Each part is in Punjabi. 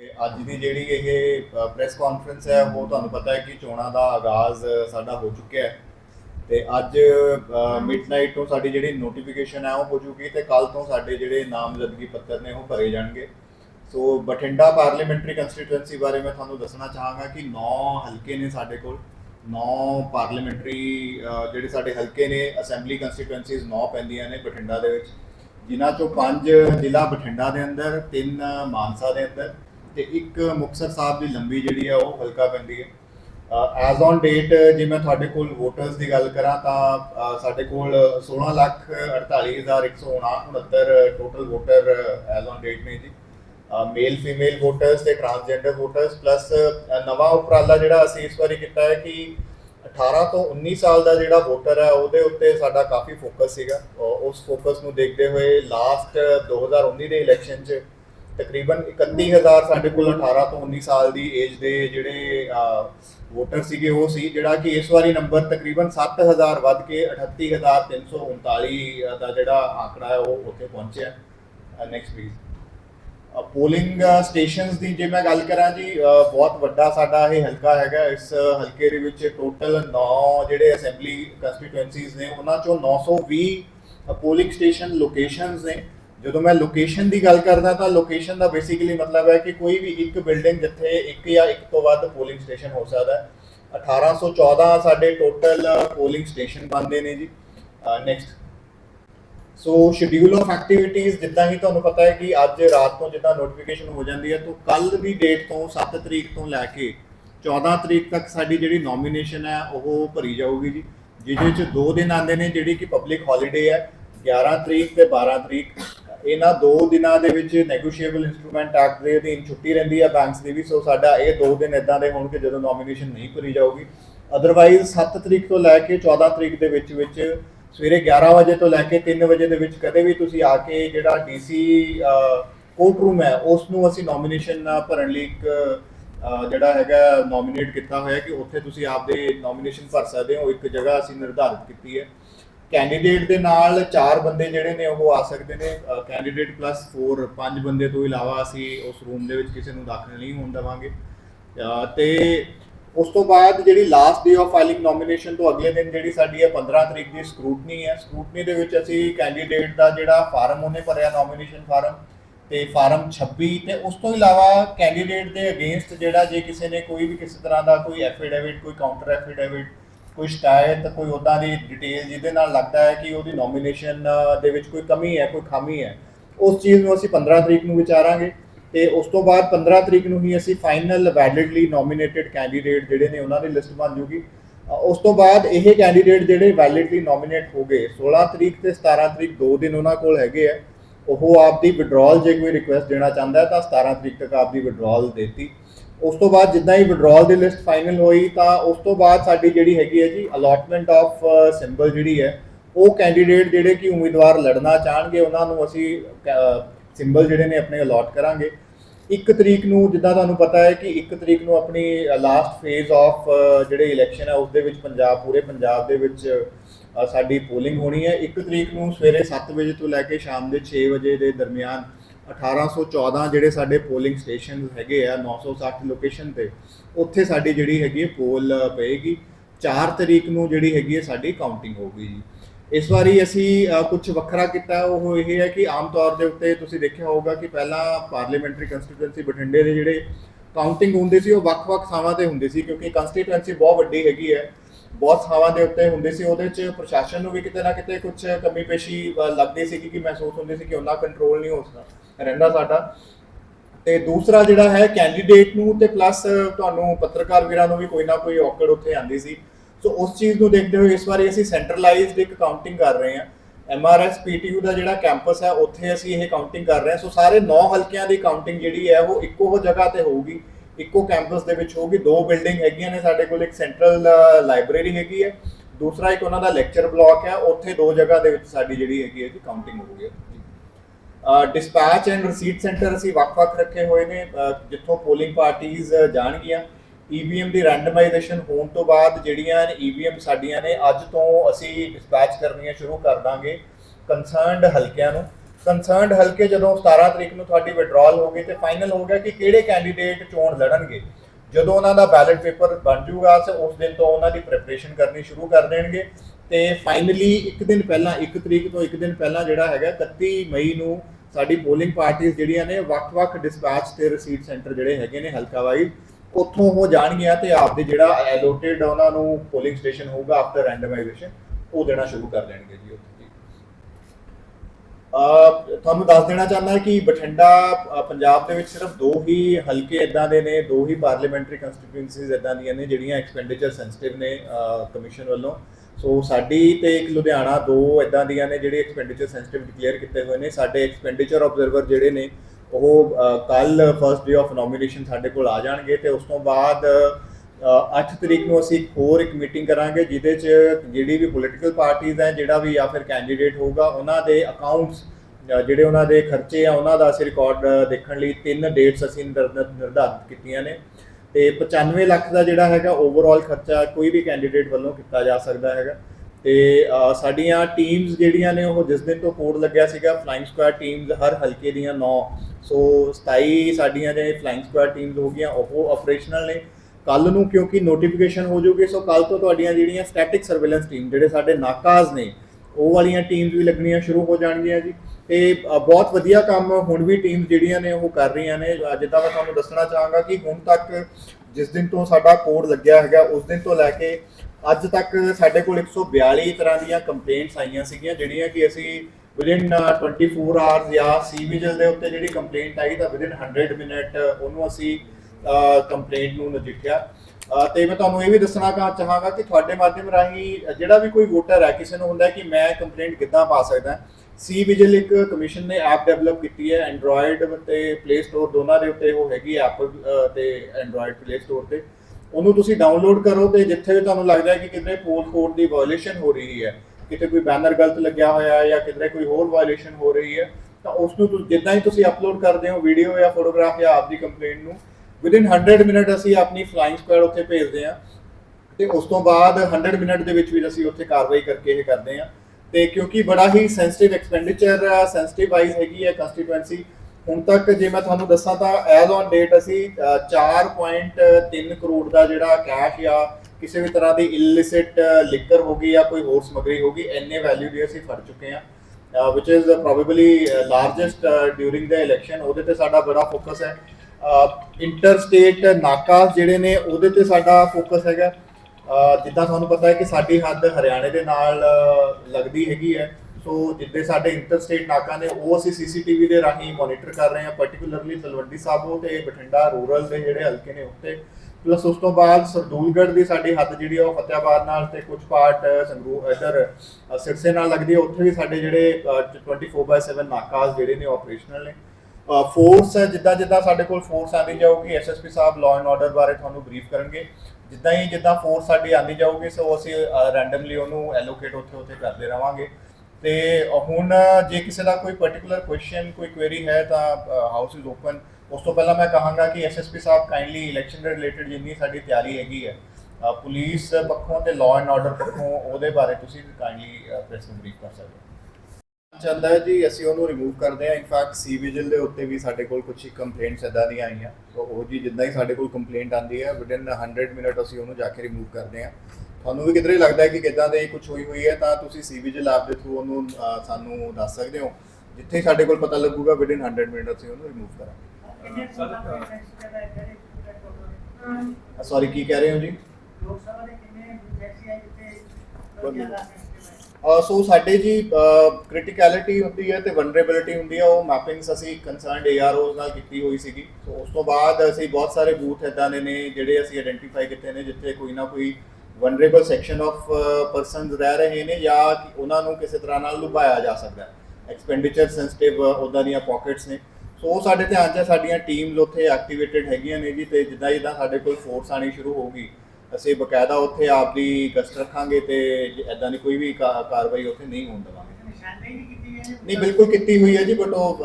ਤੇ ਅੱਜ ਦੀ ਜਿਹੜੀ ਇਹ ਪ੍ਰੈਸ ਕਾਨਫਰੰਸ ਹੈ, ਉਹ ਤੁਹਾਨੂੰ ਪਤਾ ਹੈ ਕਿ ਚੋਣਾਂ ਦਾ ਆਗਾਜ਼ ਸਾਡਾ ਹੋ ਚੁੱਕਿਆ ਹੈ। ਤੇ ਅੱਜ ਮਿਡਨਾਈਟ ਤੋਂ ਸਾਡੀ ਜਿਹੜੀ ਨੋਟੀਫਿਕੇਸ਼ਨ ਹੈ, ਉਹ ਹੋ ਚੁੱਕੀ ਤੇ ਕੱਲ ਤੋਂ ਸਾਡੇ ਜਿਹੜੇ ਨਾਮਜ਼ਦਗੀ ਪੱਤਰ ਨੇ, ਉਹ ਭਰੇ ਜਾਣਗੇ। ਸੋ ਬਠਿੰਡਾ ਪਾਰਲੀਮੈਂਟਰੀ ਕੰਸਟੀਟੂਐਂਸੀ ਬਾਰੇ ਮੈਂ ਤੁਹਾਨੂੰ ਦੱਸਣਾ ਚਾਹਾਂਗਾ ਕਿ 9 ਹਲਕੇ ਨੇ ਸਾਡੇ ਕੋਲ। 9 ਪਾਰਲੀਮੈਂਟਰੀ ਜਿਹੜੇ ਸਾਡੇ ਹਲਕੇ ਨੇ ਅਸੈਂਬਲੀ ਕੰਸਟੀਟੂਐਂਸੀਜ਼ 9 ਪੈਂਦੀਆਂ ਨੇ ਬਠਿੰਡਾ ਦੇ ਵਿੱਚ। ਜਿਨ੍ਹਾਂ ਚੋਂ 5 ਜ਼ਿਲ੍ਹਾ ਬਠਿੰਡਾ ਦੇ ਅੰਦਰ 3 ਮਾਨਸਾ ਦੇ ਅੰਦਰ ਤੇ ਇੱਕ ਮੁਕਤਸਰ ਸਾਹਿਬ ਦੀ ਲੰਬੀ ਜਿਹੜੀ ਆ ਉਹ ਹਲਕਾ ਪੈਂਦੀ ਹੈ। ਐਜ਼ ਔਨ ਡੇਟ ਜੇ ਮੈਂ ਤੁਹਾਡੇ ਕੋਲ ਵੋਟਰਸ ਦੀ ਗੱਲ ਕਰਾਂ ਤਾਂ ਸਾਡੇ ਕੋਲ 16 lakh 48169 total voter as on date ਨੇ ਜੀ। ਮੇਲ ਫੀਮੇਲ ਵੋਟਰਸ ਤੇ ਟਰਾਂਸਜੈਂਡਰ ਵੋਟਰਸ ਪਲੱਸ ਨਵਾਂ ਉਪਰਾਲਾ ਜਿਹੜਾ ਅਸੀਂ ਇਸ ਵਾਰੀ ਕੀਤਾ ਹੈ ਕਿ 18 ਤੋਂ 19 ਸਾਲ ਦਾ ਜਿਹੜਾ ਵੋਟਰ ਹੈ ਉਹਦੇ ਉੱਤੇ ਸਾਡਾ ਕਾਫੀ ਫੋਕਸ ਸੀਗਾ। ਉਸ ਫੋਕਸ ਨੂੰ ਦੇਖਦੇ ਹੋਏ ਲਾਸਟ 2019 ਦੇ ਇਲੈਕਸ਼ਨ 'ਚ ਤਕਰੀਬਨ 31000 ਸਾਡੇ ਕੋਲ 18 ਤੋਂ 19 ਸਾਲ ਦੀ ਏਜ ਦੇ ਜਿਹੜੇ ਵੋਟਰ ਸੀਗੇ ਉਹ ਸੀ, ਜਿਹੜਾ ਕਿ ਇਸ ਵਾਰੀ ਨੰਬਰ ਤਕਰੀਬਨ 7000 ਵੱਧ ਕੇ 38339 ਦਾ ਜਿਹੜਾ ਆંકੜਾ ਹੈ ਉਹ ਉੱਥੇ ਪਹੁੰਚਿਆ। ਨੈਕਸਟ ਪਲੀਜ਼ ਪੋਲਿੰਗ ਸਟੇਸ਼ਨਸ ਦੀ ਜੇ ਮੈਂ ਗੱਲ ਕਰਾਂ ਜੀ ਬਹੁਤ ਵੱਡਾ ਸਾਡਾ ਇਹ ਹਲਕਾ ਹੈਗਾ, ਇਸ ਹਲਕੇ ਦੇ ਵਿੱਚ ਟੋਟਲ 9 ਜਿਹੜੇ ਅਸੈਂਬਲੀ ਕੰਸਟੀਟੂਐਂਸੀਜ਼ ਨੇ, ਉਹਨਾਂ ਚੋਂ 920 ਪੋਲਿੰਗ ਸਟੇਸ਼ਨ ਲੋਕੇਸ਼ਨਸ ਨੇ। ਜਦੋਂ ਮੈਂ ਲੋਕੇਸ਼ਨ ਦੀ ਗੱਲ ਕਰਦਾ ਤਾਂ ਲੋਕੇਸ਼ਨ ਦਾ ਬੇਸਿਕਲੀ ਮਤਲਬ ਹੈ ਕਿ ਕੋਈ ਵੀ ਇੱਕ ਬਿਲਡਿੰਗ ਜਿੱਥੇ ਇੱਕ ਜਾਂ ਇੱਕ ਤੋਂ ਵੱਧ ਪੋਲਿੰਗ ਸਟੇਸ਼ਨ ਹੋ ਸਕਦਾ ਹੈ। 1814 ਸਾਡੇ ਟੋਟਲ ਪੋਲਿੰਗ ਸਟੇਸ਼ਨ ਬਣਦੇ ਨੇ ਜੀ। Next so schedule of activities ਜਿੱਦਾਂ ਹੀ ਤੁਹਾਨੂੰ ਪਤਾ ਹੈ ਕਿ ਅੱਜ ਰਾਤ ਤੋਂ ਜਿੱਦਾਂ ਨੋਟੀਫਿਕੇਸ਼ਨ ਹੋ ਜਾਂਦੀ ਹੈ, ਤਾਂ ਕੱਲ ਦੀ ਡੇਟ ਤੋਂ 7 ਤਰੀਕ ਤੋਂ ਲੈ ਕੇ 14 ਤਰੀਕ ਤੱਕ ਸਾਡੀ ਜਿਹੜੀ ਨੋਮੀਨੇਸ਼ਨ ਹੈ, ਉਹ ਭਰੀ ਜਾਊਗੀ ਜੀ। ਜਿਹਦੇ ਵਿੱਚ ਦੋ ਦਿਨ ਆਉਂਦੇ ਨੇ, ਜਿਹੜੀ ਕਿ ਪਬਲਿਕ ਹੌਲੀਡੇ ਹੈ 11 ਤਰੀਕ ਤੇ 12 ਤਰੀਕ। ਇਹਨਾਂ ਦੋ ਦਿਨਾਂ ਦੇ ਵਿੱਚ ਨੈਗੋਸ਼ੀਏਬਲ ਇਨਸਟਰੂਮੈਂਟ ਐਕਟ ਦੇ ਅਧੀਨ ਛੁੱਟੀ ਰਹਿੰਦੀ ਹੈ ਬੈਂਕਸ ਦੀ ਵੀ ਸੋ ਸਾਡਾ ਇਹ ਦੋ ਦਿਨ ਇਦਾਂ ਦੇ ਹੋਣਗੇ ਜਦੋਂ ਨੋਮੀਨੇਸ਼ਨ ਨਹੀਂ ਭਰੀ ਜਾਊਗੀ। ਅਦਰਵਾਈਜ਼ 7 ਤਰੀਕ ਤੋਂ ਲੈ ਕੇ 14 ਤਰੀਕ ਦੇ ਵਿੱਚ ਵਿੱਚ ਸਵੇਰੇ 11 ਵਜੇ ਤੋਂ ਲੈ ਕੇ 3 ਵਜੇ ਦੇ ਵਿੱਚ ਕਦੇ ਵੀ ਤੁਸੀਂ ਆ ਕੇ ਜਿਹੜਾ ਡੀਸੀ ਕੋਰਟ ਰੂਮ ਹੈ ਉਸ ਨੂੰ ਅਸੀਂ ਨੋਮੀਨੇਸ਼ਨ ਭਰਨ ਲਈ ਇੱਕ ਜਿਹੜਾ ਹੈਗਾ ਨੋਮੀਨੇਟ ਕੀਤਾ ਹੋਇਆ ਕਿ ਉੱਥੇ ਤੁਸੀਂ ਆਪਦੇ ਨੋਮੀਨੇਸ਼ਨ ਭਰ ਸਕਦੇ ਹੋ, ਇੱਕ ਜਗ੍ਹਾ ਅਸੀਂ ਨਿਰਧਾਰਿਤ ਕੀਤੀ ਹੈ। ਕੈਂਡੀਡੇਟ ਦੇ ਨਾਲ ਚਾਰ ਬੰਦੇ ਜਿਹੜੇ ਨੇ ਉਹ ਆ ਸਕਦੇ ਨੇ ਕੈਂਡੀਡੇਟ ਪਲੱਸ 4 ਪੰਜ ਬੰਦੇ ਤੋਂ ਇਲਾਵਾ ਅਸੀਂ ਉਸ ਰੂਮ ਦੇ ਵਿੱਚ ਕਿਸੇ ਨੂੰ ਦਾਖਲ ਨਹੀਂ ਹੋਣ ਦੇਵਾਂਗੇ। ਅਹ, ਤੇ ਉਸ ਤੋਂ ਬਾਅਦ ਜਿਹੜੀ last day of filing nomination ਤੋਂ ਅਗਲੇ ਦਿਨ ਜਿਹੜੀ ਸਾਡੀ ਹੈ 15 ਤਰੀਕ ਦੀ ਸਕਰੂਟਨੀ ਹੈ ਸਕਰੂਟਨੀ ਦੇ ਵਿੱਚ ਅਸੀਂ ਕੈਂਡੀਡੇਟ ਦਾ ਜਿਹੜਾ ਫਾਰਮ ਉਹਨੇ ਭਰਿਆ ਨੋਮੀਨੇਸ਼ਨ ਫਾਰਮ ਤੇ ਫਾਰਮ 26 ਤੇ ਉਸ ਤੋਂ ਇਲਾਵਾ ਕੈਂਡੀਡੇਟ ਦੇ ਅਗੇਂਸਟ ਜਿਹੜਾ ਜੇ ਕਿਸੇ ਨੇ ਕੋਈ ਵੀ ਕਿਸੇ ਤਰ੍ਹਾਂ ਦਾ ਕੋਈ ਐਫੀਡੇਵਿਟ ਕੋਈ ਕਾਊਂਟਰ ਐਫੀਡੇਵਿਟ ਕੋਈ ਸ਼ਿਕਾਇਤ ਕੋਈ ਉਦਾਂ ਦੀ ਡਿਟੇਲ ਜਿਹਦੇ ਨਾਲ ਲੱਗਦਾ ਹੈ ਕਿ ਉਹਦੀ ਨੋਮੀਨੇਸ਼ਨ ਦੇ ਵਿੱਚ ਕੋਈ ਕਮੀ ਹੈ, ਕੋਈ ਖਾਮੀ ਹੈ, ਉਸ ਚੀਜ਼ ਨੂੰ ਅਸੀਂ 15 ਤਰੀਕ ਨੂੰ ਵਿਚਾਰਾਂਗੇ ਤੇ ਉਸ ਤੋਂ ਬਾਅਦ 15 ਤਰੀਕ ਨੂੰ ਹੀ ਅਸੀਂ ਫਾਈਨਲ ਵੈਲਿਡਲੀ ਨੋਮੀਨੇਟਿਡ ਕੈਂਡੀਡੇਟ ਜਿਹੜੇ ਨੇ ਉਹਨਾਂ ਦੀ ਲਿਸਟ ਬਣ ਜੂਗੀ। ਉਸ ਤੋਂ ਬਾਅਦ ਇਹ ਕੈਂਡੀਡੇਟ ਜਿਹੜੇ ਵੈਲਿਡਲੀ ਨੋਮੀਨੇਟ ਹੋ ਗਏ 16 ਤਰੀਕ ਤੇ 17 ਤਰੀਕ ਦੋ ਦਿਨ ਉਹਨਾਂ ਕੋਲ ਹੈਗੇ ਆ, ਉਹ ਆਪਦੀ ਵਿਡਰਾਅਲ ਜੇ ਕੋਈ ਰਿਕੁਐਸਟ ਦੇਣਾ ਚਾਹੁੰਦਾ ਹੈ, ਤਾਂ 17 ਤਰੀਕ ਤੱਕ ਆਪਦੀ ਵਿਡਰਾਅਲ ਦੇਤੀ। ਉਸ ਤੋਂ ਬਾਅਦ ਜਿੱਦਾਂ ਹੀ ਵਿਡਰਾਅਲ ਦੀ ਲਿਸਟ ਫਾਈਨਲ ਹੋਈ ਤਾਂ ਉਸ ਤੋਂ ਬਾਅਦ ਸਾਡੀ ਜਿਹੜੀ ਹੈਗੀ ਹੈ ਜੀ ਅਲੋਟਮੈਂਟ ਆਫ ਸਿੰਬਲ ਜਿਹੜੀ ਹੈ, ਉਹ ਕੈਂਡੀਡੇਟ ਜਿਹੜੇ ਕਿ ਉਮੀਦਵਾਰ ਲੜਨਾ ਚਾਹਣਗੇ, ਉਹਨਾਂ ਨੂੰ ਅਸੀਂ ਸਿੰਬਲ ਜਿਹੜੇ ਨੇ ਆਪਣੇ ਅਲੋਟ ਕਰਾਂਗੇ। ਇੱਕ ਤਰੀਕ ਨੂੰ ਜਿੱਦਾਂ ਤੁਹਾਨੂੰ ਪਤਾ ਹੈ ਕਿ ਇੱਕ ਤਰੀਕ ਨੂੰ ਆਪਣੀ ਲਾਸਟ ਫੇਜ਼ ਆਫ ਜਿਹੜੇ ਇਲੈਕਸ਼ਨ ਹੈ, ਉਸ ਦੇ ਵਿੱਚ ਪੰਜਾਬ, ਪੂਰੇ ਪੰਜਾਬ ਦੇ ਵਿੱਚ ਸਾਡੀ ਪੋਲਿੰਗ ਹੋਣੀ ਹੈ। ਇੱਕ ਤਰੀਕ ਨੂੰ ਸਵੇਰੇ 7 ਵਜੇ ਤੋਂ ਲੈ ਕੇ ਸ਼ਾਮ ਦੇ 6 ਵਜੇ ਦੇ ਦਰਮਿਆਨ 1814 ਜਿਹੜੇ ਸਾਡੇ ਪੋਲਿੰਗ ਸਟੇਸ਼ਨ ਹੈਗੇ ਆ 960 ਲੋਕੇਸ਼ਨ ਤੇ, ਉੱਥੇ ਸਾਡੀ ਜਿਹੜੀ ਹੈਗੀ ਹੈ ਪੋਲ ਪਏਗੀ। 4 ਤਰੀਕ ਨੂੰ ਜਿਹੜੀ ਹੈਗੀ ਹੈ ਸਾਡੀ ਕਾਊਂਟਿੰਗ ਹੋਊਗੀ ਜੀ। ਇਸ ਵਾਰੀ ਅਸੀਂ ਕੁਝ ਵੱਖਰਾ ਕੀਤਾ। ਉਹ ਇਹ ਹੈ ਕਿ ਆਮ ਤੌਰ ਦੇ ਉੱਤੇ ਤੁਸੀਂ ਦੇਖਿਆ ਹੋਊਗਾ ਕਿ ਪਹਿਲਾਂ ਪਾਰਲੀਮੈਂਟਰੀ ਕੰਸਟੀਟੂਐਂਸੀ ਬਠਿੰਡੇ ਦੇ ਜਿਹੜੇ ਕਾਊਂਟਿੰਗ ਹੁੰਦੀ ਸੀ, ਉਹ ਵੱਖ-ਵੱਖ ਥਾਵਾਂ ਤੇ ਹੁੰਦੀ ਸੀ, ਕਿਉਂਕਿ ਕੰਸਟੀਟੂਐਂਸੀ ਬਹੁਤ ਵੱਡੀ ਹੈਗੀ ਹੈ। ਬਹੁਤ ਥਾਵਾਂ ਦੇ ਉੱਤੇ ਹੁੰਦੇ ਸੀ, ਉਹਦੇ 'ਚ ਪ੍ਰਸ਼ਾਸਨ ਨੂੰ ਵੀ ਕਿਤੇ ਨਾ ਕਿਤੇ ਕੁਝ ਕਮੀ ਪੇਸ਼ੀ ਲੱਗਦੀ ਸੀ ਕਿ ਮਹਿਸੂਸ ਹੁੰਦੀ ਸੀ ਕਿ ਉਹਨਾਂ ਕੰਟਰੋਲ ਨਹੀਂ ਹੋ ਸਕਦਾ। ਰਹਿੰਦਾ ਸਾਡਾ। ਤੇ ਦੂਸਰਾ ਜਿਹੜਾ ਹੈ ਕੈਂਡੀਡੇਟ ਨੂੰ ਤੇ ਪਲੱਸ ਤੁਹਾਨੂੰ ਪੱਤਰਕਾਰ ਵੀਰਾਂ ਨੂੰ ਵੀ ਕੋਈ ਨਾ ਕੋਈ ਔਕੜ ਉੱਥੇ ਆਂਦੀ ਸੀ। ਸੋ ਉਸ ਚੀਜ਼ ਨੂੰ ਦੇਖਦੇ ਹੋਏ ਇਸ ਵਾਰੀ ਅਸੀਂ ਸੈਂਟਰਲਾਈਜ਼ਡ ਇੱਕ ਕਾਊਂਟਿੰਗ ਕਰ ਰਹੇ ਹਾਂ। ਐਮਆਰਐਸ ਪੀਟੀਯੂ ਦਾ ਜਿਹੜਾ ਕੈਂਪਸ ਹੈ, ਉੱਥੇ ਅਸੀਂ ਇਹ ਕਾਊਂਟਿੰਗ ਕਰ ਰਹੇ ਹਾਂ। ਸੋ ਸਾਰੇ 9 ਹਲਕਿਆਂ ਦੀ ਕਾਊਂਟਿੰਗ ਜਿਹੜੀ ਹੈ, ਉਹ ਇੱਕੋ ਜਗ੍ਹਾ ਤੇ ਹੋਊਗੀ। ਇੱਕੋ ਕੈਂਪਸ ਦੇ ਵਿੱਚ ਹੋਊਗੀ। ਦੋ ਬਿਲਡਿੰਗ ਹੈਗੀਆਂ ਨੇ ਸਾਡੇ ਕੋਲ, ਇੱਕ ਸੈਂਟਰਲ ਲਾਇਬ੍ਰੇਰੀ ਹੈਗੀ ਹੈ। ਦੂਸਰਾ ਇੱਕ ਉਹਨਾਂ ਦਾ ਲੈਕਚਰ ਬਲਾਕ ਹੈ। ਉੱਥੇ ਦੋ ਜਗ੍ਹਾ ਦੇ ਵਿੱਚ ਸਾਡੀ ਜਿਹੜੀ ਹੈਗੀ ਹੈ ਜੀ ਕਾਊਂਟਿੰਗ ਹੋਊਗੀ। ਡਿਸਪੈਚ ਐਂਡ ਰਿਸੀਟ ਸੈਂਟਰ ਅਸੀਂ ਵੱਖ-ਵੱਖ ਰੱਖੇ ਹੋਏ ਨੇ ਜਿੱਥੋਂ ਪੋਲਿੰਗ ਪਾਰਟੀਆਂ ਜਾਣਗੀਆਂ। ਈਵੀਐਮ ਦੀ ਰੈਂਡਮਾਈਜੇਸ਼ਨ ਹੋਣ ਤੋਂ ਬਾਅਦ ਜਿਹੜੀਆਂ ਈਵੀਐਮ ਸਾਡੀਆਂ ਨੇ, ਅੱਜ ਤੋਂ ਅਸੀਂ ਡਿਸਪੈਚ ਕਰਨੀਆਂ ਸ਼ੁਰੂ ਕਰ ਦਾਂਗੇ ਕੰਸਰਨਡ ਹਲਕਿਆਂ ਨੂੰ। ਕੰਸਰਨਡ ਹਲਕੇ ਜਦੋਂ 17 ਤਰੀਕ ਨੂੰ ਤੁਹਾਡੀ ਵਿਡਰਾਲ ਹੋ ਗਈ ਤੇ ਫਾਈਨਲ ਹੋ ਗਿਆ ਕਿ ਕਿਹੜੇ ਕੈਂਡੀਡੇਟ ਚੋਣ ਲੜਨਗੇ। ਜਦੋਂ ਉਹਨਾਂ ਦਾ ਬੈਲਟ ਪੇਪਰ ਬਣ ਜੂਗਾ ਤੇ ਉਸ ਦਿਨ ਤੋਂ ਉਹਨਾਂ ਦੀ ਪ੍ਰੈਪਰੇਸ਼ਨ ਕਰਨੀ ਸ਼ੁਰੂ ਕਰ ਦੇਣਗੇ। ਤੇ ਫਾਈਨਲੀ ਇੱਕ ਦਿਨ ਪਹਿਲਾਂ, ਇੱਕ ਤਰੀਕ ਤੋਂ ਇੱਕ ਦਿਨ ਪਹਿਲਾਂ ਜਿਹੜਾ ਹੈਗਾ 31 ਮਈ ਨੂੰ ਸਾਡੀ ਪੋਲਿੰਗ ਪਾਰਟੀਆਂ ਜਿਹੜੀਆਂ ਨੇ ਵੱਖ-ਵੱਖ ਡਿਸਪੈਚ ਤੇ ਰਿਸੀਟ ਸੈਂਟਰ ਜਿਹੜੇ ਹੈਗੇ ਨੇ ਹਲਕਾ ਵਾਈਜ਼, ਉੱਥੋਂ ਉਹ ਜਾਣਗੀਆਂ ਤੇ ਆਪਦੇ ਜਿਹੜਾ ਐਲੋਟਡ ਉਹਨਾਂ ਨੂੰ ਪੋਲਿੰਗ ਸਟੇਸ਼ਨ ਹੋਊਗਾ ਆਫਟਰ ਰੈਂਡਮਾਈਜੇਸ਼ਨ ਉਹ ਦੇਣਾ ਸ਼ੁਰੂ ਕਰ ਦੇਣਗੇ ਜੀ ਉੱਥੇ ਜੀ। ਤੁਹਾਨੂੰ ਦੱਸ ਦੇਣਾ ਚਾਹੁੰਦਾ ਕਿ ਬਠਿੰਡਾ ਪੰਜਾਬ ਦੇ ਵਿੱਚ ਸਿਰਫ ਦੋ ਹੀ ਹਲਕੇ ਇਦਾਂ ਦੇ ਨੇ, ਦੋ ਹੀ ਪਾਰਲੀਮੈਂਟਰੀ ਕੰਸਟੀਟਿਊਐਂਸੀਜ਼ ਇਦਾਂ ਦੀਆਂ ਨੇ ਜਿਹੜੀਆਂ ਐਕਸਪੈਂਡੀਚਰ ਸੈਂਸਿਟਿਵ ਨੇ ਕਮਿਸ਼ਨ ਵੱਲੋਂ। ਸੋ ਸਾਡੀ ਤੇ ਇੱਕ ਲੁਧਿਆਣਾ ਦੋ ਇਦਾਂ ਦੀਆਂ ਨੇ ਜਿਹੜੇ ਐਕਸਪੈਂਡੀਚਰ ਸੈਂਸਿਟਿਵ ਡਿਕਲੇਅਰ ਕੀਤੇ ਹੋਏ ਨੇ। ਸਾਡੇ ਐਕਸਪੈਂਡੀਚਰ ਆਬਜ਼ਰਵਰ ਜਿਹੜੇ ਨੇ ਉਹ ਕੱਲ ਫਰਸਟ ਡੇ ਆਫ ਨੋਮੀਨੇਸ਼ਨ ਸਾਡੇ ਕੋਲ ਆ ਜਾਣਗੇ ਤੇ ਉਸ ਤੋਂ ਬਾਅਦ ਅ, 8 ਤਰੀਕ ਨੂੰ ਅਸੀਂ ਇੱਕ ਹੋਰ ਇੱਕ ਮੀਟਿੰਗ ਕਰਾਂਗੇ ਜਿਹਦੇ 'ਚ ਜਿਹੜੀ ਵੀ ਪੋਲੀਟੀਕਲ ਪਾਰਟੀਆਂ ਹੈ ਜਿਹੜਾ ਵੀ ਜਾਂ ਫਿਰ ਕੈਂਡੀਡੇਟ ਹੋਊਗਾ ਉਹਨਾਂ ਦੇ ਅਕਾਊਂਟਸ ਜਿਹੜੇ ਉਹਨਾਂ ਦੇ ਖਰਚੇ ਆ ਉਹਨਾਂ ਦਾ ਅਸੀਂ ਰਿਕਾਰਡ ਦੇਖਣ ਲਈ ਤਿੰਨ ਡੇਟਸ ਅਸੀਂ ਨਿਰ- ਨਿਰਧਾਰਿਤ ਕੀਤੀਆਂ ਨੇ। ਤੇ 95 ਲੱਖ ਦਾ ਜਿਹੜਾ ਹੈਗਾ ਓਵਰਆਲ ਖਰਚਾ ਕੋਈ ਵੀ ਕੈਂਡੀਡੇਟ ਵੱਲੋਂ ਕੀਤਾ ਜਾ ਸਕਦਾ ਹੈਗਾ। ਤੇ ਸਾਡੀਆਂ ਟੀਮਸ ਜਿਹੜੀਆਂ ਨੇ ਉਹ ਜਿਸ ਦਿਨ ਤੋਂ ਕੋਡ ਲੱਗਿਆ ਸੀਗਾ ਫਲਾਈਂਗ ਸਕੁਆਡ ਟੀਮਸ ਹਰ ਹਲਕੇ ਦੀਆਂ 9 ਸੋ 27 ਸਾਡੀਆਂ ਜਿਹੜੇ ਫਲਾਈਂਗ ਸਕੁਆਡ ਟੀਮਸ ਹੋ ਗਈਆਂ, ਉਹ ਆਪਰੇਸ਼ਨਲ ਨੇ। ਕੱਲ ਨੂੰ ਕਿਉਂਕਿ ਨੋਟੀਫਿਕੇਸ਼ਨ ਹੋ ਜਾਊਗੀ, ਸੋ ਕੱਲ ਤੋਂ ਤੁਹਾਡੀਆਂ ਜਿਹੜੀਆਂ ਸਟੈਟਿਕ ਸਰਵੇਲੈਂਸ ਟੀਮ ਜਿਹੜੇ ਸਾਡੇ ਨਾਕਾਜ਼ ਨੇ, ਉਹ ਵਾਲੀਆਂ ਟੀਮਸ ਵੀ ਲੱਗਣੀਆਂ ਸ਼ੁਰੂ ਹੋ ਜਾਣਗੀਆਂ ਜੀ। ਤੇ ਬਹੁਤ ਵਧੀਆ ਕੰਮ ਹੁਣ ਵੀ ਟੀਮ ਜਿਹੜੀਆਂ ਨੇ ਉਹ ਕਰ ਰਹੀਆਂ ਨੇ। ਜਿੱਦਾਂ ਮੈਂ ਤੁਹਾਨੂੰ ਦੱਸਣਾ ਚਾਹਾਂਗਾ ਕਿ ਹੁਣ ਤੱਕ ਜਿਸ ਦਿਨ ਤੋਂ ਸਾਡਾ ਕੋਡ ਲੱਗਿਆ ਹੈਗਾ ਉਸ ਦਿਨ ਤੋਂ ਲੈ ਕੇ ਅੱਜ ਤੱਕ ਸਾਡੇ ਕੋਲ 142 ਤਰ੍ਹਾਂ ਦੀਆਂ ਕੰਪਲੇਂਟਸ ਆਈਆਂ ਸੀਗੀਆਂ ਜਿਹੜੀਆਂ ਕਿ ਅਸੀਂ ਵਿਦਿਨ 24 ਆਵਰਸ ਜਾਂ ਸੀ ਵਿਜਲ ਦੇ ਉੱਤੇ ਜਿਹੜੀ ਕੰਪਲੇਂਟ ਆਈ ਤਾਂ ਵਿਦਿਨ 100 ਮਿੰਟ ਉਹਨੂੰ ਅਸੀਂ ਕੰਪਲੇਂਟ ਨੂੰ ਨਜਿੱਠਿਆ। ਅ, ਤੇ ਮੈਂ ਤੁਹਾਨੂੰ ਇਹ ਵੀ ਦੱਸਣਾ ਕਾ ਚਾਹਾਂਗਾ ਕਿ ਤੁਹਾਡੇ ਮਾਧਿਅਮ ਰਾਹੀਂ ਜਿਹੜਾ ਵੀ ਕੋਈ ਵੋਟਰ ਹੈ ਕਿਸੇ ਨੂੰ ਹੁੰਦਾ ਕਿ ਮੈਂ ਕੰਪਲੇਂਟ ਕਿੱਦਾਂ ਪਾ ਸਕਦਾ। ਸੀ ਵਿਜਿਲ ਇੱਕ ਕਮਿਸ਼ਨ ਨੇ ਐਪ ਡਿਵੈਲਪ ਕੀਤੀ ਹੈ ਐਂਡਰੋਇਡ ਤੇ ਪਲੇ ਸਟੋਰ ਦੋਨਾਂ ਦੇ ਉੱਤੇ ਉਹ ਹੈਗੀ ਐਪਲ ਤੇ ਐਂਡਰੋਇਡ ਪਲੇ ਸਟੋਰ ਤੇ। ਉਹਨੂੰ ਤੁਸੀਂ ਡਾਊਨਲੋਡ ਕਰੋ ਤੇ ਜਿੱਥੇ ਵੀ ਤੁਹਾਨੂੰ ਲੱਗਦਾ ਹੈ ਕਿ ਕਿਤੇ ਪੋਲ ਕੋਡ ਦੀ ਵਾਇਓਲੇਸ਼ਨ ਹੋ ਰਹੀ ਹੈ, ਕਿਤੇ ਕੋਈ ਬੈਨਰ ਗਲਤ ਲੱਗਿਆ ਹੋਇਆ ਹੈ ਜਾਂ ਕਿਤੇ ਕੋਈ ਹੋਰ ਵਾਇਓਲੇਸ਼ਨ ਹੋ ਰਹੀ ਹੈ, ਤਾਂ ਉਸ ਨੂੰ ਜਿੱਦਾਂ ਹੀ ਤੁਸੀਂ ਅਪਲੋਡ ਕਰਦੇ ਹੋ ਵੀਡੀਓ ਜਾਂ ਫੋਟੋਗ੍ਰਾਫ ਜਾਂ ਆਪਦੀ ਕੰਪਲੇਂਟ ਨੂੰ ਵਿਦਿਨ 100 ਮਿੰਟ ਅਸੀਂ ਆਪਣੀ ਫਲਾਈਂਗ ਸਕੁਆਡ ਉੱਥੇ ਭੇਜਦੇ ਹਾਂ ਤੇ ਉਸ ਤੋਂ ਬਾਅਦ 100 ਮਿੰਟ ਦੇ ਵਿੱਚ ਵੀ ਅਸੀਂ ਉੱਥੇ ਕਾਰਵਾਈ ਕਰਕੇ ਇਹ ਕਰਦੇ ਹਾਂ। ਤੇ ਕਿਉਂਕਿ ਬੜਾ ਹੀ ਸੈਂਸਿਟਿਵ ਐਕਸਪੈਂਡੀਚਰ ਸੈਂਸਿਟਿਵ ਵਾਈਜ਼ ਹੈਗੀ ਹੈ ਕੰਸਟੀਟੂਐਂਸੀ ਹੁਣ ਤੱਕ ਜੇ ਮੈਂ ਤੁਹਾਨੂੰ ਦੱਸਾਂ ਤਾਂ ਐਜ਼ ਔਨ ਡੇਟ ਅਸੀਂ ਅ, 4.3 ਕਰੋੜ ਦਾ ਜਿਹੜਾ ਕੈਸ਼ ਜਾਂ ਕਿਸੇ ਵੀ ਤਰ੍ਹਾਂ ਦੀ ਇਲਿਸਿਟ ਲਿਕਰ ਹੋ ਗਈ ਜਾਂ ਕੋਈ ਹੋਰ ਸਮੱਗਰੀ ਹੋ ਗਈ ਐਨੇ ਵੈਲਿਊ ਦੀ ਅਸੀਂ ਫੜ ਚੁੱਕੇ ਹਾਂ ਵਿਚ ਇਜ਼ ਪ੍ਰੋਬੇਬਲੀ ਲਾਰਜੈਸਟ ਡਿਊਰਿੰਗ ਦਾ ਇਲੈਕਸ਼ਨ ਉਹਦੇ ਤੇ ਸਾਡਾ ਬੜਾ ਫੋਕਸ ਹੈ। ਇੰਟਰ ਸਟੇਟ ਨਾਕਾਸ ਜਿਹੜੇ ਨੇ ਉਹਦੇ ਤੇ ਸਾਡਾ ਫੋਕਸ ਹੈਗਾ। ਜਿੱਦਾਂ ਤੁਹਾਨੂੰ ਪਤਾ ਹੈ ਕਿ ਸਾਡੀ ਹੱਦ ਹਰਿਆਣੇ ਦੇ ਨਾਲ ਲੱਗਦੀ ਹੈਗੀ ਹੈ। ਸੋ ਜਿੱਦੇ ਸਾਡੇ ਇੰਟਰ ਸਟੇਟ ਨਾਕਾ ਨੇ ਉਹ ਅਸੀਂ ਸੀਸੀਟੀਵੀ ਦੇ ਰਾਹੀਂ ਮੋਨੀਟਰ ਕਰ ਰਹੇ ਹਾਂ ਪਾਰਟਿਕੂਲਰਲੀ ਤਲਵੰਡੀ ਸਾਬੋ ਤੇ ਬਠਿੰਡਾ ਰੂਰਲ ਦੇ ਜਿਹੜੇ ਹਲਕੇ ਨੇ ਉੱਤੇ। ਪਲੱਸ ਉਸ ਤੋਂ ਬਾਅਦ ਸਰਦੂਲਗੜ੍ਹ ਦੀ ਸਾਡੀ ਹੱਦ ਜਿਹੜੀ ਆ ਉਹ ਫਤਿਆਬਾਦ ਨਾਲ ਤੇ ਕੁਝ ਪਾਰਟ ਸੰਗਰੂਰ ਇਧਰ ਸਿਰਸੇ ਨਾਲ ਲੱਗਦੀ ਹੈ। ਉੱਥੇ ਵੀ ਸਾਡੇ ਜਿਹੜੇ ਅਹ, 24/7 ਨਾਕਾਸ ਜਿਹੜੇ ਨੇ ਆਪਰੇਸ਼ਨਲ ਨੇ। ਫੋਰਸ ਜਿੱਦਾਂ ਜਿੱਦਾਂ ਸਾਡੇ ਕੋਲ ਫੋਰਸ ਆਂਦੀ ਜਾਊਗੀ ਐਸਐਸਪੀ ਸਾਹਿਬ ਲਾਅ ਐਂਡ ਆਰਡਰ ਬਾਰੇ ਤੁਹਾਨੂੰ ਬਰੀਫ ਕਰਨਗੇ। ਜਿੱਦਾਂ ਹੀ ਜਿੱਦਾਂ ਫੋਰਸ ਸਾਡੀ ਆਂਦੀ ਜਾਊਗੀ ਸੋ ਅਸੀਂ ਰੈਂਡਮਲੀ ਉਹਨੂੰ ਐਲੋਕੇਟ ਉੱਥੇ ਉੱਥੇ ਕਰਦੇ ਰਵਾਂਗੇ। ਤੇ ਹੁਣ ਜੇ ਕਿਸੇ ਦਾ ਕੋਈ ਪਾਰਟਿਕੂਲਰ ਕੁਐਸਚਨ ਕੋਈ ਕੁਐਰੀ ਹੈ ਤਾਂ ਹਾਊਸ ਇਜ਼ ਓਪਨ ਉਸ ਤੋਂ ਪਹਿਲਾਂ ਮੈਂ ਕਹਾਂਗਾ ਕਿ ਐਸਐਸਪੀ ਸਾਹਿਬ ਕਾਈਂਡਲੀ ਇਲੈਕਸ਼ਨ ਦੇ ਰਿਲੇਟਡ ਜਿੰਨੀ ਸਾਡੀ ਤਿਆਰੀ ਹੈਗੀ ਹੈ ਅ, ਪੁਲਿਸ ਪੱਖੋਂ ਤੇ ਲਾਅ ਐਂਡ ਆਰਡਰ ਪੱਖੋਂ ਉਹਦੇ ਬਾਰੇ ਤੁਸੀਂ ਕਾਈਂਡਲੀ ਪ੍ਰੈਸ ਨੂੰ ਬਰੀਫ ਕਰ ਸਕਦੇ ਹੋ। ਚੱਲਦਾ ਹੈ ਜੀ ਅਸੀਂ ਉਹਨੂੰ ਰਿਮੂਵ ਕਰਦੇ ਹਾਂ। ਇਨਫੈਕਟ ਸੀ ਵਿਜਲ ਦੇ ਉੱਤੇ ਵੀ ਸਾਡੇ ਕੋਲ ਕੁਝ ਕੰਪਲੇਂਟਸ ਇਦਾਂ ਦੀਆਂ ਆਈਆਂ। ਸੋ ਉਹ ਜੀ ਜਿੱਦਾਂ ਹੀ ਸਾਡੇ ਕੋਲ ਕੰਪਲੇਂਟ ਆਂਦੀ ਹੈ ਵਿਦਿਨ 100 ਮਿੰਟ ਅਸੀਂ ਉਹਨੂੰ ਜਾ ਕੇ ਰਿਮੂਵ ਕਰਦੇ ਹਾਂ। ਤੁਹਾਨੂੰ ਵੀ ਕਿਧਰੇ ਲੱਗਦਾ ਹੈ ਕਿ ਕਿਦਾਂ ਦੇ ਕੁਝ ਹੋਈ ਹੋਈ ਹੈ ਤਾਂ ਤੁਸੀਂ ਸੀ ਵਿਜਲ ਐਪ ਦੇ ਥਰੂ ਉਹਨੂੰ ਸਾਨੂੰ ਦੱਸ ਸਕਦੇ ਹੋ। ਜਿੱਥੇ ਸਾਡੇ ਕੋਲ ਪਤਾ ਲੱਗੂਗਾ ਵਿਦਿਨ 100 ਮਿੰਟ ਅਸੀਂ ਉਹਨੂੰ ਰਿਮੂਵ ਕਰਾਂਗੇ। ਸੌਰੀ ਕੀ ਕਹਿ ਰਹੇ ਹੋ ਜੀ? ਲੋਕ ਸਭਾ ਦੇ ਕਿੰਨੇ ਜੈਸੀ ਹੈ ਜਿੱਥੇ ਸੋ ਸਾਡੇ ਜੀ ਕ੍ਰਿਟੀਕੈਲਿਟੀ ਹੁੰਦੀ ਹੈ ਤੇ ਵਨਰੇਬਿਲਿਟੀ ਹੁੰਦੀ ਹੈ, ਉਹ ਮੈਪਿੰਗਸ ਅਸੀਂ ਕੰਸਰਨਡ ਏਆਰਓਜ਼ ਨਾਲ ਕੀਤੀ ਹੋਈ ਸੀਗੀ। ਸੋ ਉਸ ਤੋਂ ਬਾਅਦ ਅਸੀਂ ਬਹੁਤ ਸਾਰੇ ਬੂਥ ਇਦਾਂ ਦੇ ਨੇ ਜਿਹੜੇ ਅਸੀਂ ਆਇਡੈਂਟੀਫਾਈ ਕੀਤੇ ਨੇ, ਜਿੱਥੇ ਕੋਈ ਨਾ ਕੋਈ ਵਨਰੇਬਲ ਸੈਕਸ਼ਨ ਆਫ ਪਰਸਨਸ ਰਹਿ ਰਹੇ ਨੇ ਜਾਂ ਉਹਨਾਂ ਨੂੰ ਕਿਸੇ ਤਰ੍ਹਾਂ ਨਾਲ ਲੁਭਾਇਆ ਜਾ ਸਕਦਾ ਹੈ। ਐਕਸਪੈਂਡੀਚਰ ਸੈਂਸਿਟਿਵ ਉਹਦਾਂ ਦੀਆਂ ਪਾਕਟਸ ਨੇ। ਸੋ ਉਹ ਸਾਡੇ ਧਿਆਨ 'ਚ ਸਾਡੀਆਂ ਟੀਮਸ ਉੱਥੇ ਐਕਟੀਵੇਟਡ ਹੈਗੀਆਂ ਨੇ ਜੀ ਤੇ ਜਿੱਦਾਂ ਜਿੱਦਾਂ ਸਾਡੇ ਕੋਲ ਫੋਰਸ ਆਣੀ ਸ਼ੁਰੂ ਹੋਊਗੀ ਅਸੀਂ ਬਕਾਇਦਾ ਉੱਥੇ ਆਪਦੀ ਗਸ਼ਤ ਰੱਖਾਂਗੇ ਤੇ ਇਦਾਂ ਦੀ ਕੋਈ ਵੀ ਕਾ- ਕਾਰਵਾਈ ਉੱਥੇ ਨਹੀਂ ਹੋਣ ਦੇਵਾਂਗੇ। ਨਹੀਂ ਕੀਤੀ ਗਈ ਹੈ ਨਹੀਂ ਬਿਲਕੁਲ ਕੀਤੀ ਹੋਈ ਹੈ ਜੀ ਬਟ ਉਹ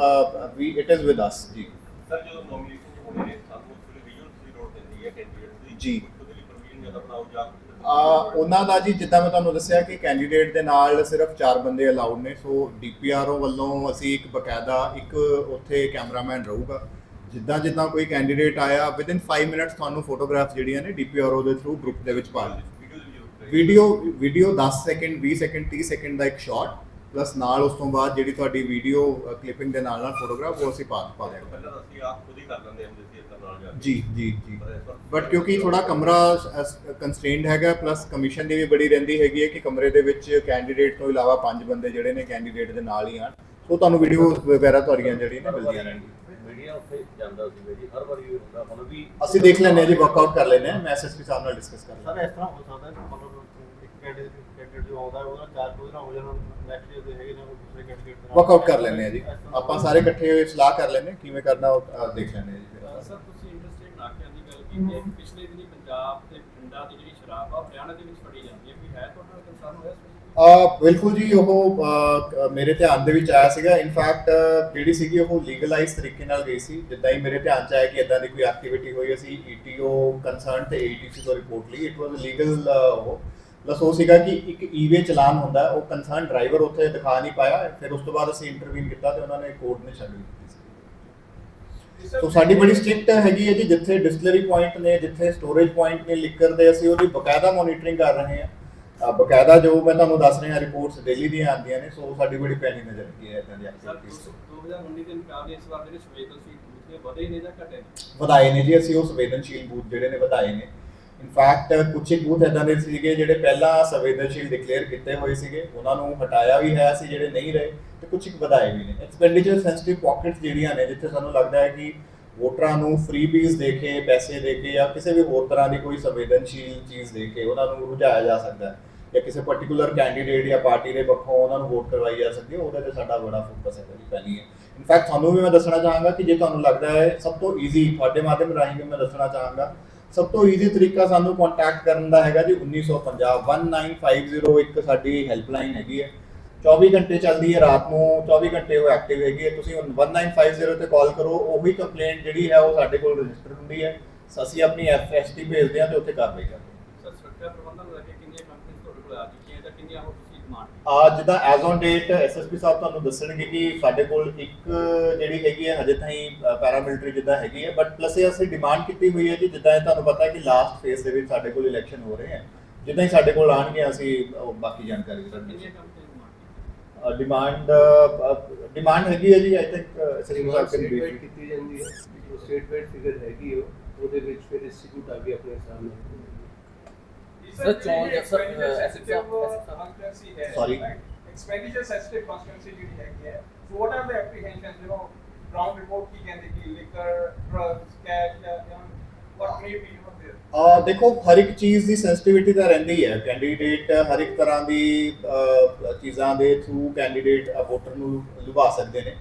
ਵੀ ਇਟ ਇਜ਼ ਵਿਦ ਅਸ ਜੀ। ਸਰ ਜਦੋਂ ਨੋਮੀਨੇਸ਼ਨ ਹੋਣੀ ਹੈ ਸਾਨੂੰ ਥੋੜੀ ਵਿਜ਼ੂਅਲ ਦੀ ਲੋੜ ਪੈਂਦੀ ਹੈ ਕੈਂਡੀਡੇਟ ਦੀ ਜੀ। ਉਹਦੇ ਲਈ ਪਰਮਿਸ਼ਨ ਜ਼ਿਆਦਾ ਬਣਾਓ ਜਾਂ ਆ ਉਹਨਾਂ ਦਾ ਜੀ ਜਿੱਦਾਂ ਮੈਂ ਤੁਹਾਨੂੰ ਦੱਸਿਆ ਕਿ ਕੈਂਡੀਡੇਟ ਦੇ ਨਾਲ ਸਿਰਫ 4 ਬੰਦੇ ਅਲਾਉਡ ਨੇ ਸੋ ਡੀਪੀਆਰਓ ਵੱਲੋਂ ਅਸੀਂ ਇੱਕ ਬਕਾਇਦਾ ਇੱਕ ਉੱਥੇ ਕੈਮਰਾਮੈਨ ਰਹੂਗਾ। ਜਿੱਦਾਂ ਜਿੱਦਾਂ ਕੋਈ ਕੈਂਡੀਡੇਟ ਆਇਆ ਵਿਦਿਨ 5 ਮਿੰਟਸ ਤੁਹਾਨੂੰ ਫੋਟੋਗ੍ਰਾਫ ਜਿਹੜੀਆਂ ਨੇ ਡੀਪੀਆਰਓ ਦੇ ਥਰੂ ਗਰੁੱਪ ਦੇ ਵਿੱਚ ਪਾ ਲਈ video video 10 second 20 second 30 second ਦਾ ਇੱਕ ਸ਼ਾਟ ਪਲੱਸ ਨਾਲ ਉਸ ਤੋਂ ਬਾਅਦ ਜਿਹੜੀ ਤੁਹਾਡੀ ਵੀਡੀਓ ਕਲਿੱਪਿੰਗ ਦੇ ਨਾਲ ਨਾਲ ਫੋਟੋਗ੍ਰਾਫ ਉਹ ਅਸੀਂ ਪਾ ਪਾ ਦਿਆਂਗੇ। ਪਹਿਲਾਂ ਅਸੀਂ ਆਪ ਖੁਦ ਹੀ ਕਰ ਲੈਂਦੇ ਹੁੰਦੇ ਸੀ ਇੱਦਾਂ ਨਾਲ ਜਾ ਜੀ ਜੀ ਜੀ। ਬਟ ਕਿਉਂਕਿ ਥੋੜਾ ਕਮਰਾ ਕੰਸਟ੍ਰੇਨਡ ਹੈਗਾ ਪਲੱਸ ਕਮਿਸ਼ਨ ਦੀ ਵੀ ਬੜੀ ਰਹਿੰਦੀ ਹੈਗੀ ਹੈ ਕਿ ਕਮਰੇ ਦੇ ਵਿੱਚ ਕੈਂਡੀਡੇਟ ਤੋਂ ਇਲਾਵਾ ਪੰਜ ਬੰਦੇ ਜਿਹੜੇ ਨੇ ਕੈਂਡੀਡੇਟ ਦੇ ਨਾਲ ਹੀ ਆਣ ਸੋ ਤੁਹਾਨੂੰ ਵੀਡੀਓ ਵਗੈਰਾ ਤੁਹਾਡੀਆਂ ਜਿਹੜੀਆਂ ਨੇ ਮਿਲਦੀਆਂ ਰਹਿਣਗੀਆਂ। ਮੀਡੀਆ ਉੱਥੇ ਜਾਂਦਾ ਸੀ ਮੇਰੀ ਹਰ ਵਾਰੀ ਇਹ ਹੁੰਦਾ ਹੁਣ ਵੀ ਅਸੀਂ ਦੇਖ ਹਾਂ ਜੀ ਵਰਕਆਊਟ ਕਰ ਹਾਂ ਮੈਂ ਐਸਐਸਪੀ ਸਾਹਿਬ ਨਾਲ ਡਿਸਕਸ ਕਰ ਸਰ ਇਸ ਤਰ੍ਹਾਂ ਹੋ ਸਕਦਾ ਹੈ ਕਿ ਮਤਲਬ ਇੱਕ ਕੈਂਡੀਡੇਟ ਜੋ ਆਉਂਦਾ ਹੈ ਉਹਦਾ ਚਾਰ ਕੋਈ ਨਾ ਹੋ ਜਾਣਾ ਨੈਕਸਟ ਦੇ ਹੈਗੇ ਨੇ ਕੋਈ ਦੂਸਰੇ ਕੈਂਡੀਡੇਟ ਦੇ ਵਰਕਆਊਟ ਕਰ ਲੈਂਦੇ ਹਾਂ ਜੀ। ਆਪਾਂ ਸਾਰੇ ਇਕੱਠੇ ਹੋਏ ਸਲਾਹ ਕਰ ਹਾਂ ਕਿਵੇਂ ਕਰਨਾ ਦੇਖ ਲੈਂਦੇ ਹਾਂ ਜੀ ਫਿਰ। ਸਰ ਤੁਸੀਂ ਇੰਡਸਟਰੀ ਨਾਕਿਆਂ ਦੀ ਗੱਲ ਕੀਤੀ ਹੈ ਪਿਛਲੇ ਦਿਨੀ ਪੰਜਾਬ ਤੇ ਪਿੰਡਾਂ ਦੀ ਜਿਹੜੀ ਸ਼ਰਾਬ ਆ ਹਰਿਆਣਾ ਦੇ ਵਿੱਚ ਫੜੀ ਜਾਂਦੀ ਹੈ ਕੋਈ ਹੈ ਤੁਹਾਡਾ ਕੰਸਰਨ ਹੋਇਆ ਇਸ ਵਿੱਚ ਅ ਬਿਲਕੁਲ ਜੀ, ਉਹ ਮੇਰੇ ਧਿਆਨ ਦੇ ਵਿੱਚ ਆਇਆ ਸੀਗਾ। ਇਨਫੈਕਟ ਜਿਹੜੀ ਸੀਗੀ ਉਹ ਲੀਗਲਾਈਜ਼ ਤਰੀਕੇ ਨਾਲ ਗਈ ਸੀ। ਜਿੱਦਾਂ ਹੀ ਮੇਰੇ ਧਿਆਨ ਚ ਆਇਆ ਕਿ ਇਦਾਂ ਦੀ ਕੋਈ ਐਕਟੀਵਿਟੀ ਹੋਈ, ਅਸੀਂ ਈਟੀਓ ਕੰਸਰਨ ਤੇ ਏਟੀਸੀ ਤੋਂ ਰਿਪੋਰਟ ਲਈ। ਇਟ ਵਾਸ ਲੀਗਲ ਉਹ। ਪਲਸ ਉਹ ਸੀਗਾ ਕਿ ਇੱਕ ਈਵੇ ਚਲਾਨ ਹੁੰਦਾ, ਉਹ ਕੰਸਰਨ ਡਰਾਈਵਰ ਉੱਥੇ ਦਿਖਾ ਨਹੀਂ ਪਾਇਆ। ਫਿਰ ਉਸ ਤੋਂ ਬਾਅਦ ਅਸੀਂ ਇੰਟਰਵੀਨ ਕੀਤਾ ਤੇ ਉਹਨਾਂ ਨੇ ਕੋਰਟ ਨੇ ਛੱਡ ਦਿੱਤੀ ਸੀ। ਸੋ ਸਾਡੀ ਬੜੀ ਸਟ੍ਰਿਕਟ ਹੈਗੀ ਹੈ ਜੀ, ਜਿੱਥੇ ਡਿਸਟਿਲਰੀ ਪੁਆਇੰਟ ਨੇ, ਜਿੱਥੇ ਸਟੋਰੇਜ ਪੁਆਇੰਟ ਨੇ ਲਿਕਰ ਦੇ, ਅਸੀਂ ਉਹਦੀ ਬਕਾਇਦਾ ਮੋਨੀਟਰਿੰਗ ਕਰ ਰਹੇ ਹਾਂ। ਬਕਾਇਦਾ ਜੋ ਮੈਂ ਤੁਹਾਨੂੰ ਦੱਸ ਰਿਹਾ ਰਿਪੋਰਟਸ ਡੇਲੀ ਦੀਆਂ ਆਉਂਦੀਆਂ ਨੇ ਸੋ ਸਾਡੀ ਬੜੀ ਪੈਣੀ ਨਜ਼ਰ ਰੱਖੀ ਹੈ ਇਦਾਂ ਦੀ ਐਕਟੀਵਿਟੀਜ਼ 2019 ਦੇ ਮੁਕਾਬਲੇ ਇਸ ਵਾਰ ਜਿਹੜੇ ਸੰਵੇਦਨਸ਼ੀਲ ਬੂਥ ਨੇ ਵਧੇ ਨੇ ਜਾਂ ਘਟੇ ਨੇ? ਵਧਾਏ ਨੇ ਜੀ ਅਸੀਂ ਉਹ ਸੰਵੇਦਨਸ਼ੀਲ ਬੂਥ ਜਿਹੜੇ ਨੇ ਵਧਾਏ ਨੇ। ਇਨਫੈਕਟ ਕੁਝ ਇੱਕ ਬੂਥ ਇਦਾਂ ਦੇ ਸੀਗੇ ਜਿਹੜੇ ਪਹਿਲਾਂ ਸੰਵੇਦਨਸ਼ੀਲ ਡਿਕਲੇਅਰ ਕੀਤੇ ਹੋਏ ਸੀਗੇ ਉਹਨਾਂ ਨੂੰ ਹਟਾਇਆ ਵੀ ਹੈ ਸੀ ਜਿਹੜੇ ਨਹੀਂ ਰਹੇ ਤੇ ਕੁਝ ਇੱਕ ਵਧਾਏ ਵੀ ਨੇ। ਐਕਸਪੈਂਡੀਚਰ ਸੈਂਸਿਟਿਵ ਪਾਕਟਸ ਜਿਹੜੀਆਂ ਨੇ ਜਿੱਥੇ ਸਾਨੂੰ ਲੱਗਦਾ ਹੈ ਕਿ ਵੋਟਰਾਂ ਨੂੰ ਫ੍ਰੀਬੀਜ਼ ਦੇ ਕੇ ਪੈਸੇ ਦੇ ਕੇ ਜਾਂ ਕਿਸੇ ਵੀ ਹੋਰ ਤਰ੍ਹਾਂ ਦੀ ਕੋਈ ਸੰਵੇਦਨਸ਼ੀਲ ਚੀਜ਼ ਦੇ ਕੇ ਉਹਨਾਂ ਨੂੰ ਰੁਝਾਇਆ ਜਾ ਸਕਦਾ ਹੈ। ਜਾਂ ਕਿਸੇ ਪਾਰਟਿਕੂਲਰ ਕੈਂਡੀਡੇਟ ਜਾਂ ਪਾਰਟੀ ਦੇ ਪੱਖੋਂ ਉਹਨਾਂ ਨੂੰ ਵੋਟ ਕਰਵਾਈ ਜਾ ਸਕਦੀ ਹੈ, ਉਹਦੇ ਤੇ ਸਾਡਾ ਬੜਾ ਫੋਕਸ ਹੈ ਜੀ ਪਹਿਲੀ ਹੈ। ਇਨਫੈਕਟ ਤੁਹਾਨੂੰ ਵੀ ਮੈਂ ਦੱਸਣਾ ਚਾਹਾਂਗਾ ਕਿ ਜੇ ਤੁਹਾਨੂੰ ਲੱਗਦਾ ਹੈ, ਸਭ ਤੋਂ ਈਜ਼ੀ ਤੁਹਾਡੇ ਮਾਧਿਅਮ ਰਾਹੀਂ ਵੀ ਮੈਂ ਦੱਸਣਾ ਚਾਹਾਂਗਾ, ਸਭ ਤੋਂ ਈਜ਼ੀ ਤਰੀਕਾ ਸਾਨੂੰ ਕੰਟੈਕਟ ਕਰਨ ਦਾ ਹੈਗਾ ਜੀ 1950 1950 ਇੱਕ ਸਾਡੀ ਹੈਲਪਲਾਈਨ ਹੈਗੀ ਹੈ। 24 ਘੰਟੇ ਚੱਲਦੀ ਹੈ ਰਾਤ ਨੂੰ 24 ਘੰਟੇ ਉਹ ਐਕਟਿਵ ਹੈਗੀ ਹੈ। ਤੁਸੀਂ ਹੁਣ 1950 ਤੇ ਕਾਲ ਕਰੋ, ਉਹੀ ਕੰਪਲੇਂਟ ਜਿਹੜੀ ਹੈ ਉਹ ਸਾਡੇ ਕੋਲ ਰਜਿਸਟਰ ਹੁੰਦੀ ਹੈ। ਅਸੀਂ ਆਪਣੀ ਐਫਐਸਟੀ ਭੇਜਦੇ ਹਾਂ ਤੇ ਉੱਥੇ ਕਾਰਵਾਈ ਕਰਦੇ ਹਾਂ। ਸਰ, ਸੁਰੱਖਿਆ ਪ੍ਰਬੰਧਨ ਨੂੰ ਲੈ ਕੇ ਕਿੰਨੀਆਂ ਕੰਪਨੀਆਂ ਤੁਹਾਡੇ ਕੋਲ ਆ ਹੋਰ ਤੁਸੀਂ ਡਿਮਾਂਡ ਆ ਜਿੱਦਾਂ ਐਜ਼ ਔਨ ਡੇਟ ਐਸਐਸਪੀ ਸਾਹਿਬ ਤੁਹਾਨੂੰ ਦੱਸਣਗੇ ਕਿ ਸਾਡੇ ਕੋਲ ਇੱਕ ਜਿਹੜੀ ਹੈਗੀ ਹੈ ਹਜੇ ਤਾਈਂ ਪੈਰਾਮਿਲਟਰੀ ਜਿੱਦਾਂ ਹੈਗੀ ਹੈ ਬਟ ਪਲੱਸ ਇਹ ਅਸੀਂ ਡਿਮਾਂਡ ਕੀਤੀ ਹੋਈ ਹੈ ਜੀ ਜਿੱਦਾਂ ਇਹ ਤੁਹਾਨੂੰ ਪਤਾ ਹੈ ਕਿ ਲਾਸਟ ਫੇਜ਼ ਦੇ ਵਿੱਚ ਸਾਡੇ ਕੋਲ ਇਲੈਕਸ਼ਨ ਹੋ ਰਹੇ ਹੈ। ਜਿੱਦਾਂ ਹੀ ਸਾਡੇ ਕੋਲ ਆਣਗੇ ਅਸੀਂ ਉਹ ਬਾਕੀ ਜਾਣਕਾਰੀ ਕਿੰਨੀਆਂ ਕੰਪਨੀਆਂ ਡਿਮਾਂਡ ਡਿਮਾਂਡ ਡਿਮਾਂਡ ਹੈਗੀ ਹੈ ਜੀ ਆਈ ਥਿੰਕ ਐਸਐਸਪੀ ਸਾਹਿਬ ਕੈਨ ਵਾਈਡ ਕੀਤੀ ਜਾਂਦੀ ਹੈ ਜੋ ਸਟੇਟ ਵਾਈਡ ਫਿਗਰ ਹੈਗੀ ਉਹ ਉਹਦੇ ਵਿੱਚ ਫਿਰ ਇੰਸਟੀਚਿਊਟ ਆ ਕੇ ਆਪਣੇ ਨਾਲ Sir, ਚੋਣ ਦਾ ਸਰ, ਅਹ, Sorry? expenditure sensitive constituency ਜਿਹੜੀ ਹੈਗੀ ਹੈ what are the apprehensions you know ground report ਕੀ ਕਹਿੰਦੇ ਕਿ liquor drugs cash ਜਾਂ may be you know there ਆ ਦੇਖੋ ਹਰ ਇੱਕ ਚੀਜ਼ ਦੀ ਸੈਂਸਿਟੀਵਿਟੀ ਤਾਂ ਰਹਿੰਦੀ ਹੈ ਕੈਂਡੀਡੇਟ ਹਰ ਇੱਕ ਤਰ੍ਹਾਂ ਦੀ ਅਹ, ਚੀਜ਼ਾਂ ਦੇ ਥਰੂ ਕੈਂਡੀਡੇਟ ਵੋਟਰ ਨੂੰ ਲੁਭਾ ਸਕਦੇ ਨੇ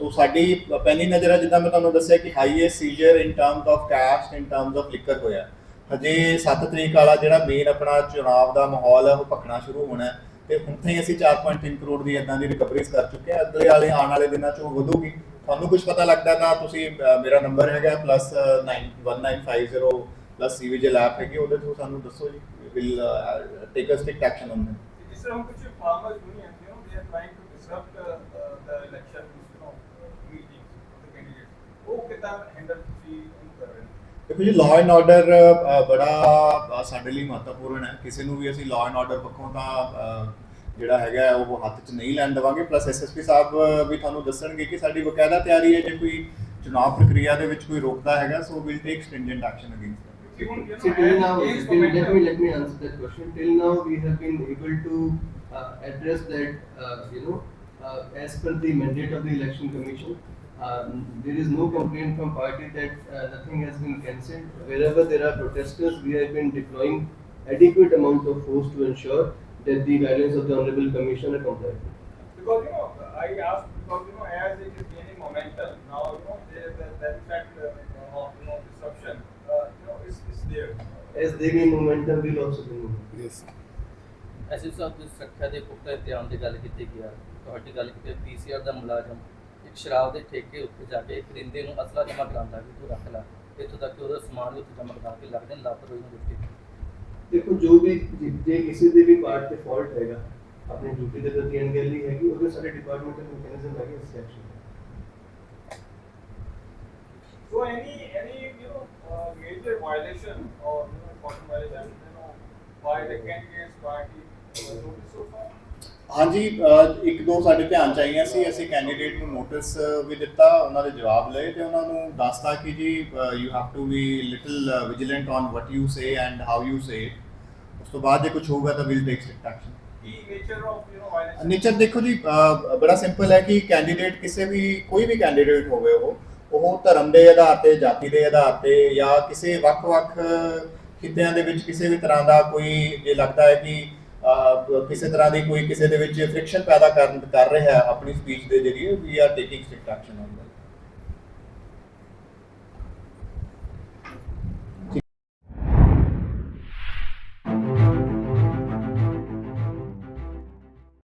ਸੋ ਸਾਡੀ ਪਹਿਲੀ ਨਜ਼ਰ ਹੈ ਜਿੱਦਾਂ ਮੈਂ ਤੁਹਾਨੂੰ ਦੱਸਿਆ ਕਿ highest seizure in terms of cash in terms of liquor ਹੋਇਆ ਹਜੇ 7 ਤਰੀਕ ਵਾਲਾ ਜਿਹੜਾ ਮੇਨ ਆਪਣਾ ਚੁਣਾਵ ਦਾ ਮਾਹੌਲ ਹੈ ਉਹ ਭਖਣਾ ਸ਼ੁਰੂ ਹੋਣਾ ਹੈ ਤੇ ਹੁਣ ਤਾਈਂ ਅਸੀਂ 4.3 ਕਰੋੜ ਦੀ ਇਦਾਂ ਦੀ ਰਿਕਵਰੀਜ਼ ਕਰ ਚੁੱਕੇ ਹਾਂ। ਅਗਲੇ ਵਾਲੇ ਆਉਣ ਵਾਲੇ ਦਿਨਾਂ 'ਚ ਉਹ ਵਧੂਗੀ। ਤੁਹਾਨੂੰ ਕੁਝ ਪਤਾ ਲੱਗਦਾ ਤਾਂ ਤੁਸੀਂ ਅਹ, ਮੇਰਾ ਨੰਬਰ ਹੈਗਾ ਪਲੱਸ 1950 ਪਲੱਸ ਸੀਵੀਜਲ ਐਪ ਹੈਗੀ ਉਹਦੇ ਥਰੂ ਸਾਨੂੰ ਦੱਸੋ ਜੀ। Will take a strict action on them ਜਿਸ ਤਰ੍ਹਾਂ ਹੁਣ ਕੁਝ farmers unions you know they are trying to disrupt uh, uh, the election you know meetings of the candidates ਉਹ ਕਿਦਾਂ ਹੈਂਡਲ ਤੁਸੀਂ ਉਹਨੂੰ ਕਰ ਰਹੇ ਹੋ ਦੇਖੋ ਜੀ ਲਾਅ ਐਂਡ ਆਰਡਰ ਬੜਾ ਸਾਡੇ ਲਈ ਮਹੱਤਵਪੂਰਨ ਹੈ ਕਿਸੇ ਨੂੰ ਵੀ ਅਸੀਂ ਲਾਅ ਐਂਡ ਆਰਡਰ ਪੱਖੋਂ ਤਾਂ ਜਿਹੜਾ ਹੈਗਾ ਉਹ ਹੱਥ 'ਚ ਨਹੀਂ ਲੈਣ ਦੇਵਾਂਗੇ ਪਲੱਸ ਐਸਐਸਪੀ ਸਾਹਿਬ ਵੀ ਤੁਹਾਨੂੰ ਦੱਸਣਗੇ ਕਿ ਸਾਡੀ ਬਕਾਇਦਾ ਤਿਆਰੀ ਹੈ ਜੇ ਕੋਈ ਚੁਣਾਵ ਪ੍ਰਕਿਰਿਆ ਦੇ ਵਿੱਚ ਕੋਈ ਰੋਕਦਾ ਹੈਗਾ so will take stringent action against See, till now, let me let me answer that question. Till now, we have been able to uh, address that, uh, you know, uh, as per the mandate of the election commission. Uh, there is no complaint from party that uh, nothing has been cancelled. Wherever there are protesters, we have been deploying adequate amount of force to ensure that the guidelines of the honorable commission are complied. with. Because you know, I asked because you know, as it is gaining momentum now, you know, there the, the effect uh, of you know disruption, uh, you know, is, is there. As they gain momentum, we'll also gain momentum. Yes SS ਸਾਹਿਬ ਦੀ ਸੁਰੱਖਿਆ ਦੇ ਪੁਖਤਾ ਇੰਤਜ਼ਾਮ ਦੀ ਗੱਲ ਕੀਤੀ ਗਿਆ ਤੁਹਾਡੀ ਗੱਲ ਕੀਤੀ ਪੀਸੀਆਰ ਦਾ ਮੁਲਾਜ਼ਮ ਇੱਕ ਸ਼ਰਾਬ ਦੇ ਠੇਕੇ ਉੱਤੇ ਜਾ ਕੇ ਕਰਿੰਦੇ ਨੂੰ ਅਸਲਾ ਜਮ੍ਹਾਂ ਕਰਾਉਂਦਾ ਕਿ ਤੂੰ ਰੱਖ ਲੈ। ਇੱਥੋਂ ਤੱਕ ਕਿ ਉਹਦਾ ਸਮਾਨ ਵੀ ਉੱਥੇ ਜਮ੍ਹਾਂ ਕਰਾ ਕੇ ਲੱਗਦੇ ਨੇ ਲਾਪਰਵਾਹੀ ਨੂੰ ਦਿੱਤੀ ਦੇਖੋ ਜੋ ਵੀ ਜੇ- ਕਿਸੇ ਦੇ ਵੀ ਪਾਰਟ ਤੇ ਫਾਲਟ ਹੈਗਾ ਆਪਣੀ ਡਿਊਟੀ ਦੇ ਪ੍ਰਤੀ ਅਣਗਹਿਲੀ ਹੈਗੀ ਉਹਦੇ ਸਾਰੇ ਡਿਪਾਰਟਮੈਂਟਲ ਮੈਕੈਨਿਜ਼ਮ ਹੈਗੇ ਇਸ action So any any you know uh, major violation or you know violation you know by the candidates party noticed so far? ਹਾਂਜੀ ਇੱਕ ਦੋ ਸਾਡੇ ਧਿਆਨ ਚ ਆਈਆਂ ਸੀ। ਅਸੀਂ ਕੈਂਡੀਡੇਟ ਨੂੰ ਨੋਟਿਸ ਵੀ ਦਿੱਤਾ ਉਹਨਾਂ ਦੇ ਜਵਾਬ ਲਏ ਤੇ ਉਹਨਾਂ ਨੂੰ ਦੱਸਤਾ ਕਿ ਜੀ you have to be little vigilant on what you say and how you say ਉਸ ਤੋਂ ਬਾਅਦ ਜੇ ਕੁਝ ਹੋਊਗਾ ਤਾਂ will take strict action. Nature ਦੇਖੋ ਜੀ ਬੜਾ ਸਿੰਪਲ ਹੈ ਕਿ ਕੈਂਡੀਡੇਟ ਕਿਸੇ ਵੀ ਕੋਈ ਵੀ ਕੈਂਡੀਡੇਟ ਹੋਵੇ ਉਹ ਉਹ ਧਰਮ ਦੇ ਆਧਾਰ ਤੇ ਜਾਤੀ ਦੇ ਆਧਾਰ ਤੇ ਜਾਂ ਕਿਸੇ ਵੱਖ-ਵੱਖ ਖਿੱਤਿਆਂ ਦੇ ਵਿੱਚ ਕਿਸੇ ਵੀ ਤਰ੍ਹਾਂ ਦਾ ਕੋਈ ਜੇ ਲੱਗਦਾ ਹੈ ਕਿ ਕਿਸੇ ਤਰ੍ਹਾਂ ਦੀ ਕੋਈ ਕਿਸੇ ਦੇ ਵਿੱਚ ਫ੍ਰਿਕਸ਼ਨ ਪੈਦਾ ਕਰਨ, ਕਰ ਰਿਹਾ ਆਪਣੀ ਸਪੀਚ ਦੇ ਜਰੀਏ we are taking strict action on